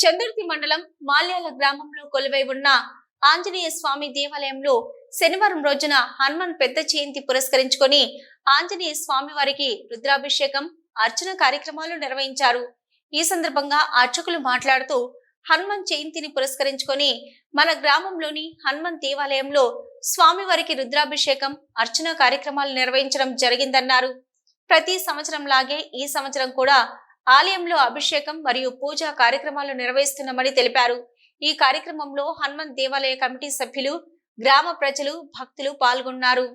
చందుర్తి మండలం మాల్యాల గ్రామంలో కొలువై ఉన్న ఆంజనేయ స్వామి దేవాలయంలో శనివారం రోజున హనుమాన్ పెద్ద జయంతి పురస్కరించుకొని ఆంజనేయ స్వామి వారికి రుద్రాభిషేకం అర్చన కార్యక్రమాలు నిర్వహించారు. ఈ సందర్భంగా అర్చకులు మాట్లాడుతూ హనుమాన్ జయంతిని పురస్కరించుకొని మన గ్రామంలోని హనుమాన్ దేవాలయంలో స్వామివారికి రుద్రాభిషేకం అర్చన కార్యక్రమాలు నిర్వహించడం జరిగిందన్నారు. ప్రతి సంవత్సరం లాగే ఈ సంవత్సరం కూడా ఆలయంలో అభిషేకం మరియు పూజా కార్యక్రమాలు నిర్వహిస్తున్నామని తెలిపారు. ఈ కార్యక్రమంలో హనుమంత్ దేవాలయ కమిటీ సభ్యులు గ్రామ ప్రజలు భక్తులు పాల్గొన్నారు.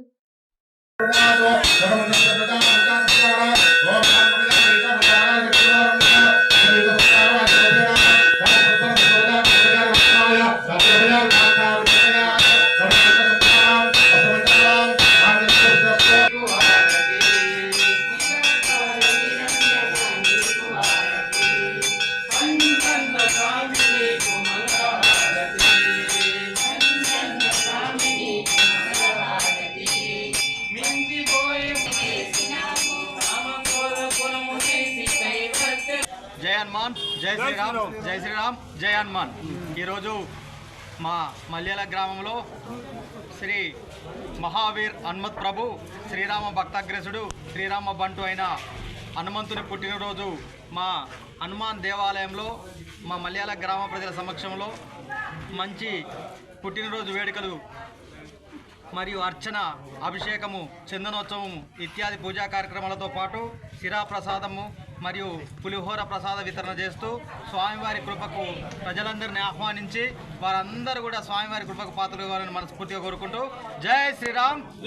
జై హనుమాన్ జై శ్రీరామ్ జై శ్రీరామ్ జై హనుమాన్. ఈరోజు మా మల్యాల గ్రామంలో శ్రీ మహావీర్ హనుమత్ ప్రభు శ్రీరామ భక్తాగ్రసుడు శ్రీరామ బంటు అయిన హనుమంతుని పుట్టినరోజు మా హనుమాన్ దేవాలయంలో మా మలయాళ గ్రామ ప్రజల సమక్షంలో మంచి పుట్టినరోజు వేడుకలు మరియు అర్చన అభిషేకము చందనోత్సవం ఇత్యాది పూజా కార్యక్రమాలతో పాటు శిరా ప్రసాదము మరియు పులిహోర ప్రసాద వితరణ చేస్తూ స్వామివారి కృపకు ప్రజలందరినీ ఆహ్వానించి వారందరూ కూడా స్వామివారి కృపకు పాత్రలు కావాలని మనస్ఫూర్తిగా కోరుకుంటూ జై శ్రీరామ్.